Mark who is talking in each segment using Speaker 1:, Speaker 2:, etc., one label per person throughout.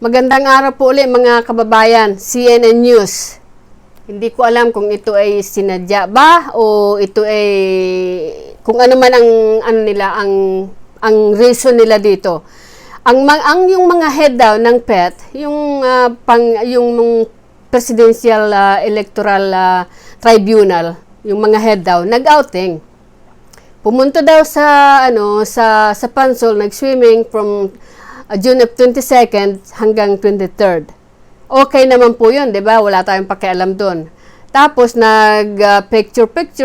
Speaker 1: Magandang araw po ulit mga kababayan, CNN News. Hindi ko alam kung ito ay sinadya ba o ito ay kung ano man ang ano nila ang ang reason nila dito. Ang ang yung mga head daw ng PET, yung ah, pang yung Presidential ah, Electoral ah, Tribunal, yung mga head daw nag-outing. Pumunta daw sa ano sa sa Pansol nag-swimming from uh, June of 22nd hanggang 23rd. Okay naman po 'yun, 'di ba? Wala tayong pakialam doon. Tapos nag uh,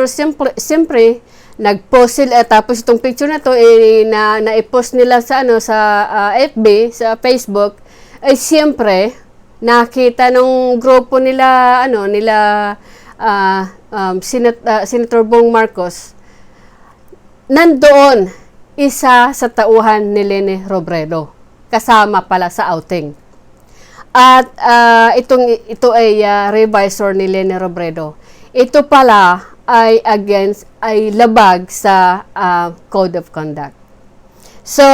Speaker 1: simple siyempre nag-post sila tapos itong picture na to eh, na na-post nila sa ano sa uh, FB, sa Facebook ay siyempre nakita nung grupo nila ano nila uh, um, Senat- uh, Senator Bong Marcos nandoon isa sa tauhan ni Lene Robredo kasama pala sa outing. At ah, itong ito ay ah, revisor ni Lene Robredo. Ito pala ay against ay labag sa ah, code of conduct. So,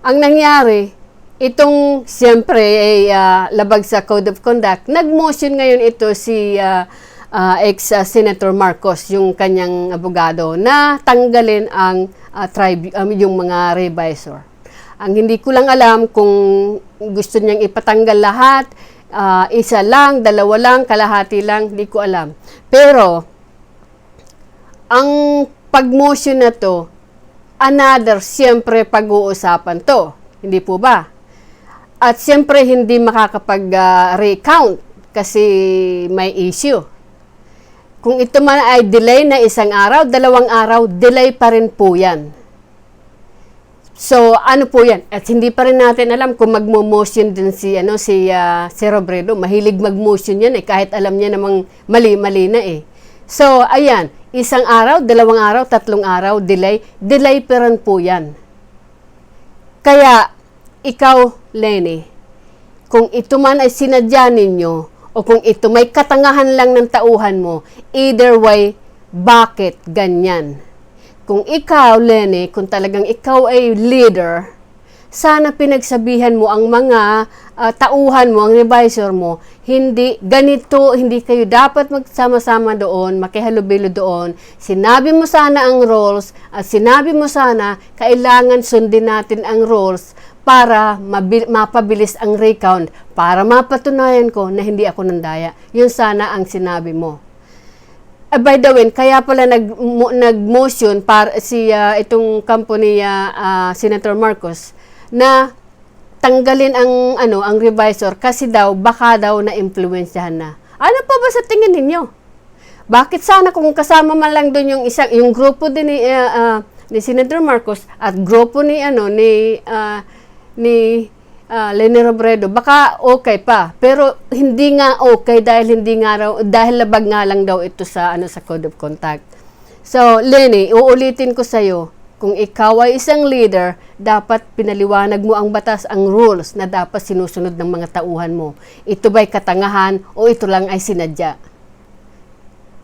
Speaker 1: ang nangyari, itong siyempre ay ah, labag sa code of conduct. Nag-motion ngayon ito si ah, ah, ex-senator Marcos, yung kanyang abogado, na tanggalin ang ah, tribu- um, yung mga revisor. Ang hindi ko lang alam kung gusto niyang ipatanggal lahat, ah, isa lang, dalawa lang, kalahati lang, hindi ko alam. Pero, ang pag-motion na to, another, siyempre pag-uusapan to. Hindi po ba? At siyempre hindi makakapag-recount kasi may issue. Kung ito man ay delay na isang araw, dalawang araw, delay pa rin po yan. So, ano po yan? At hindi pa rin natin alam kung magmo-motion din si, ano, si, ah, si Robredo. Mahilig mag-motion yan eh, kahit alam niya namang mali-mali na eh. So, ayan, isang araw, dalawang araw, tatlong araw, delay, delay pa rin po yan. Kaya, ikaw, Lenny, kung ito man ay sinadya ninyo, o kung ito may katangahan lang ng tauhan mo, either way, bakit ganyan? Kung ikaw, Lenny, kung talagang ikaw ay leader, sana pinagsabihan mo ang mga ah, tauhan mo, ang revisor mo, hindi ganito, hindi kayo dapat magsama-sama doon, makihalubilo doon. Sinabi mo sana ang rules at sinabi mo sana kailangan sundin natin ang rules para mabil- mapabilis ang recount, para mapatunayan ko na hindi ako nandaya. Yun sana ang sinabi mo. Ah, by the way, kaya pala nag mo- nag-motion para si ah, itong company ah, Senator Marcos na tanggalin ang ano ang revisor kasi daw baka daw na influensyahan na. Ano pa ba sa tingin ninyo? Bakit sana kung kasama man lang doon yung isang yung grupo din ni ah, ah, ni Senator Marcos at grupo ni ano ni ah, ni ah, Leni Robredo, baka okay pa. Pero hindi nga okay dahil hindi nga raw, dahil labag nga lang daw ito sa ano sa code of contact. So, Lenny, uulitin ko sa iyo, kung ikaw ay isang leader, dapat pinaliwanag mo ang batas, ang rules na dapat sinusunod ng mga tauhan mo. Ito ba'y katangahan o ito lang ay sinadya?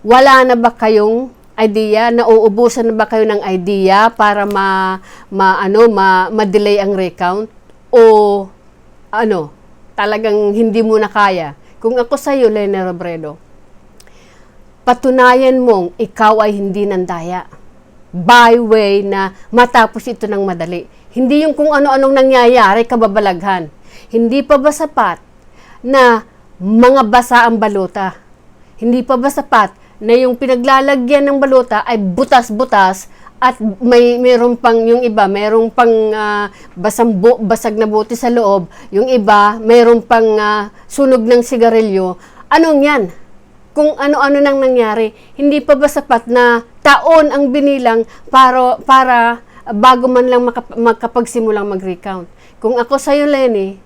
Speaker 1: Wala na ba kayong idea, nauubusan na ba kayo ng idea para ma, ma ano, ma, ma-delay ang recount? O ano, talagang hindi mo na kaya? Kung ako sa iyo, Lena Robredo, patunayan mong ikaw ay hindi nandaya. By way na matapos ito ng madali. Hindi yung kung ano-anong nangyayari, kababalaghan. Hindi pa ba sapat na mga basa ang baluta? Hindi pa ba sapat na yung pinaglalagyan ng baluta ay butas-butas at may meron pang yung iba merong pang ah, basang bu- basag na buti sa loob, yung iba meron pang ah, sunog ng sigarilyo. Anong 'yan? Kung ano-ano nang nangyari, hindi pa ba sapat na taon ang binilang para para bago man lang makap- makapagsimulang mag-recount? Kung ako sa iyo, Lenny,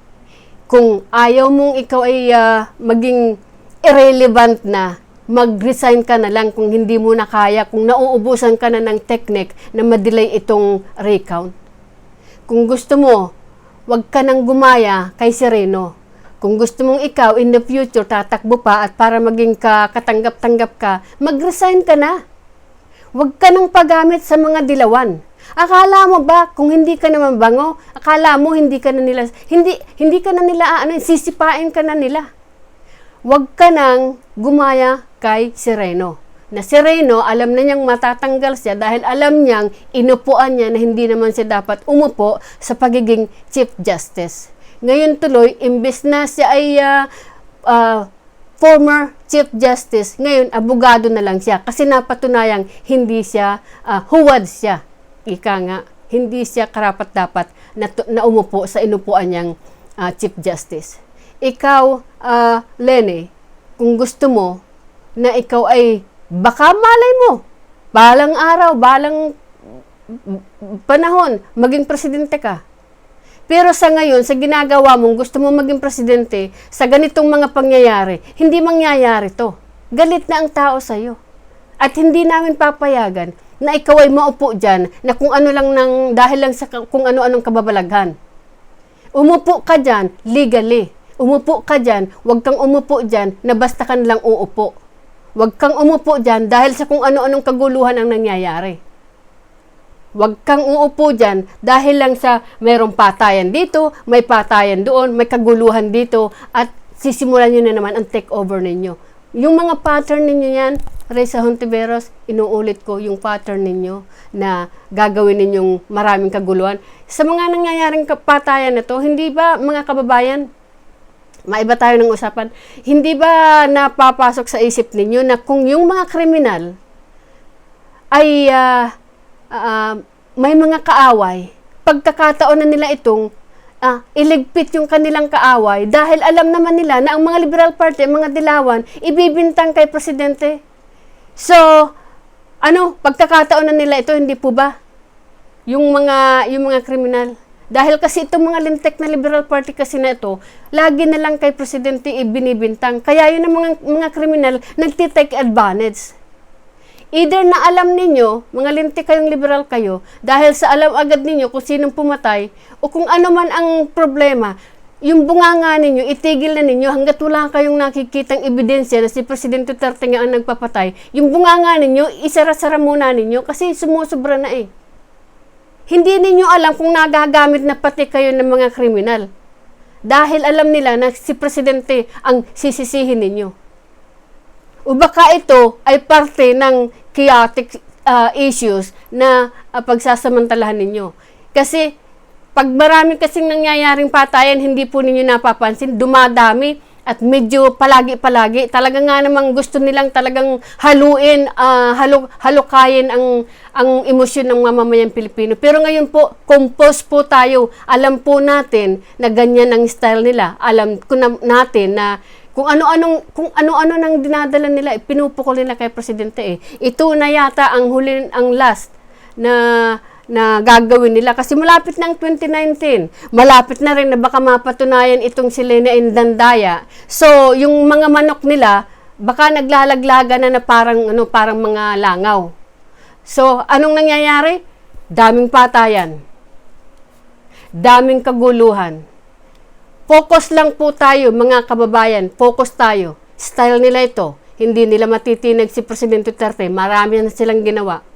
Speaker 1: kung ayaw mong ikaw ay ah, maging irrelevant na, mag-resign ka na lang kung hindi mo na kaya, kung nauubusan ka na ng technique na madelay itong recount. Kung gusto mo, wag ka nang gumaya kay Sereno. Kung gusto mong ikaw in the future tatakbo pa at para maging ka, katanggap-tanggap ka, mag-resign ka na. Huwag ka nang paggamit sa mga dilawan. Akala mo ba kung hindi ka naman bango, akala mo hindi ka na nila hindi hindi ka na nila ano sisipain ka na nila. Huwag ka nang gumaya kay Sereno. Na Sereno, alam na niyang matatanggal siya dahil alam niyang inupuan niya na hindi naman siya dapat umupo sa pagiging Chief Justice. Ngayon tuloy, imbes na siya ay ah, ah, former Chief Justice, ngayon abogado na lang siya kasi napatunayang hindi siya, ah, huwad siya. Ika nga, hindi siya karapat-dapat na, na umupo sa inupuan niyang ah, Chief Justice. Ikaw, ah, Lene, kung gusto mo na ikaw ay baka malay mo, balang araw, balang panahon, maging presidente ka. Pero sa ngayon, sa ginagawa mong gusto mo maging presidente, sa ganitong mga pangyayari, hindi mangyayari to. Galit na ang tao sa'yo. At hindi namin papayagan na ikaw ay maupo dyan na kung ano lang ng, dahil lang sa kung ano-anong kababalaghan. Umupo ka dyan, legally. Umupo ka dyan, huwag kang umupo dyan na basta ka lang uupo. Huwag kang umupo dyan dahil sa kung ano-anong kaguluhan ang nangyayari. Huwag kang uupo dyan dahil lang sa mayroong patayan dito, may patayan doon, may kaguluhan dito, at sisimulan nyo na naman ang takeover ninyo. Yung mga pattern ninyo yan, Reza Hontiveros, inuulit ko yung pattern ninyo na gagawin ninyong maraming kaguluhan. Sa mga nangyayaring patayan na to, hindi ba mga kababayan, maiba tayo ng usapan, hindi ba napapasok sa isip ninyo na kung yung mga kriminal ay ah, ah, may mga kaaway, pagkakataon na nila itong ah, iligpit yung kanilang kaaway dahil alam naman nila na ang mga Liberal Party, mga dilawan, ibibintang kay Presidente. So, ano, pagkakataon na nila ito, hindi po ba? Yung mga, yung mga kriminal. Dahil kasi itong mga lintek na Liberal Party kasi na ito, lagi na lang kay Presidente ibinibintang. Kaya yun ang mga, mga kriminal nagtitake advantage. Either na alam ninyo, mga lintik kayong liberal kayo, dahil sa alam agad ninyo kung sinong pumatay, o kung ano man ang problema, yung bunganga ninyo, itigil na ninyo hanggat wala kayong nakikitang ebidensya na si Presidente Duterte nga ang nagpapatay, yung bunganga ninyo, isara-sara muna ninyo kasi sumusobra na eh. Hindi ninyo alam kung nagagamit na pati kayo ng mga kriminal. Dahil alam nila na si Presidente ang sisisihin ninyo. O baka ito ay parte ng chaotic uh, issues na uh, pagsasamantalahan ninyo. Kasi pag marami kasing nangyayaring patayan, hindi po ninyo napapansin, dumadami at medyo palagi-palagi. Talaga nga namang gusto nilang talagang haluin, uh, halu, halukayin ang, ang emosyon ng mamamayang Pilipino. Pero ngayon po, compose po tayo. Alam po natin na ganyan ang style nila. Alam ko na, natin na kung ano-anong kung ano-ano nang dinadala nila, eh, pinupukol nila kay presidente eh. Ito na yata ang huli ang last na na gagawin nila kasi malapit ng 2019. Malapit na rin na baka mapatunayan itong si Lena Indandaya. So, yung mga manok nila baka naglalaglaga na na parang ano parang mga langaw. So, anong nangyayari? Daming patayan. Daming kaguluhan. Focus lang po tayo, mga kababayan. Focus tayo. Style nila ito. Hindi nila matitinag si Presidente Duterte. Marami na silang ginawa.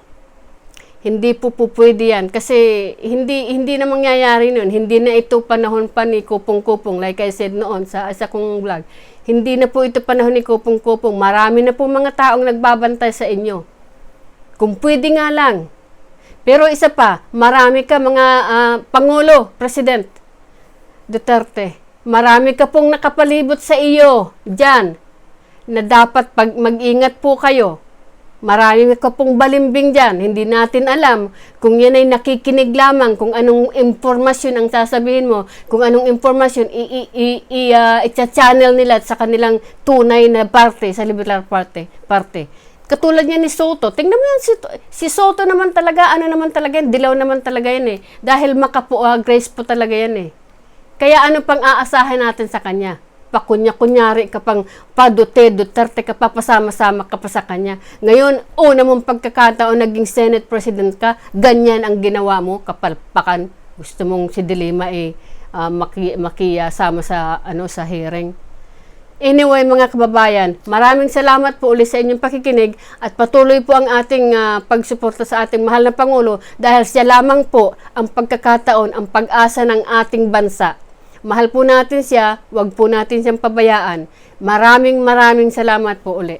Speaker 1: Hindi po po pwede yan. Kasi hindi, hindi na mangyayari nun. Hindi na ito panahon pa ni Kupong-Kupong. Like I said noon sa isa kong vlog. Hindi na po ito panahon ni Kupong-Kupong. Marami na po mga taong nagbabantay sa inyo. Kung pwede nga lang. Pero isa pa, marami ka mga ah, Pangulo, President, Duterte, marami ka pong nakapalibot sa iyo dyan na dapat pag mag-ingat po kayo. Marami ka pong balimbing dyan. Hindi natin alam kung yan ay nakikinig lamang, kung anong impormasyon ang sasabihin mo, kung anong impormasyon i- i- i- i-channel nila sa kanilang tunay na parte, sa Liberal Party. parte. Katulad niya ni Soto. Tingnan mo yan, si, si Soto naman talaga, ano naman talaga yan, dilaw naman talaga yan eh. Dahil makapo, ah, grace po talaga yan eh. Kaya ano pang aasahan natin sa kanya? pakunya-kunyari ka pang padute, Duterte ka pa, pasama-sama ka pa sa kanya. Ngayon, una mong pagkakataon naging Senate President ka, ganyan ang ginawa mo, kapalpakan. Gusto mong si Dilema eh, uh, maki, makiyasama sa, ano, sa hearing. Anyway mga kababayan, maraming salamat po ulit sa inyong pakikinig at patuloy po ang ating uh, pagsuporta sa ating mahal na Pangulo dahil siya lamang po ang pagkakataon, ang pag-asa ng ating bansa. Mahal po natin siya, wag po natin siyang pabayaan. Maraming maraming salamat po uli.